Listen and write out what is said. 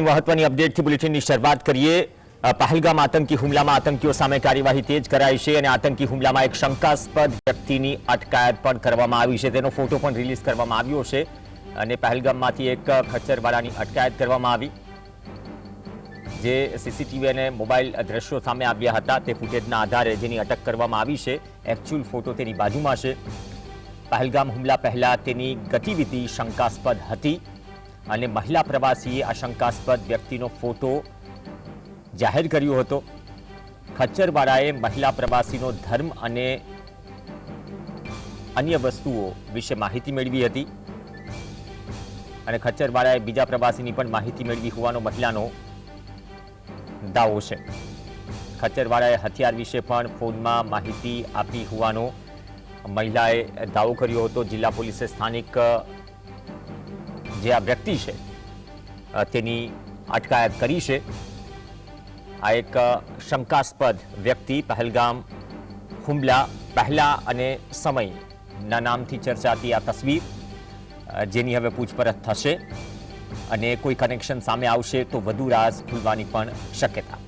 મહત્વની અપડેટથી બુલેટિનની શરૂઆત કરીએ પહલગામ આતંકી હુમલામાં આતંકીઓ સામે કાર્યવાહી તેજ કરાઈ છે અને આતંકી હુમલામાં એક શંકાસ્પદ વ્યક્તિની અટકાયત પણ કરવામાં આવી છે। તેનો ફોટો પણ રિલીઝ કરવામાં આવ્યો છે અને પહેલગામમાંથી એક ખચ્ચરવાળાની અટકાયત કરવામાં આવી, જે સીસીટીવી અને મોબાઈલ દ્રશ્યો સામે આવ્યા હતા। તે ફૂટેજના આધારે જેની અટક કરવામાં આવી છે, એકચ્યુઅલ ફોટો તેની બાજુમાં છે। પહેલગામ હુમલા પહેલા તેની ગતિવિધિ શંકાસ્પદ હતી। અને મહિલા પ્રવાસીએ આ શંકાસ્પદ વ્યક્તિનો ફોટો જાહેર કર્યો હતો. ખચ્ચરવાળાએ મહિલા પ્રવાસીનો ધર્મ અને અન્ય વસ્તુઓ વિશે માહિતી મેળવી હતી. અને ખચ્ચરવાળાએ બીજા પ્રવાસીની પણ માહિતી મેળવી હોવાનો મહિલાનો દાવો છે. ખચ્ચરવાળાએ હથિયાર વિશે પણ ફોનમાં માહિતી આપી હોવાનો મહિલાએ દાવો કર્યો હતો. જિલ્લા પોલીસે સ્થાનિક જે આ વ્યક્તિ છે તેની અટકાયત કરી છે. આ એક શંકાસ્પદ વ્યક્તિ, પહેલગામ, હુમલા, પહેલા અને સમયના નામથી ચર્ચાતી આ તસવીર જેની હવે પૂછપરછ થશે અને કોઈ કનેક્શન સામે આવશે તો વધુ રાઝ ખુલવાની પણ શક્યતા.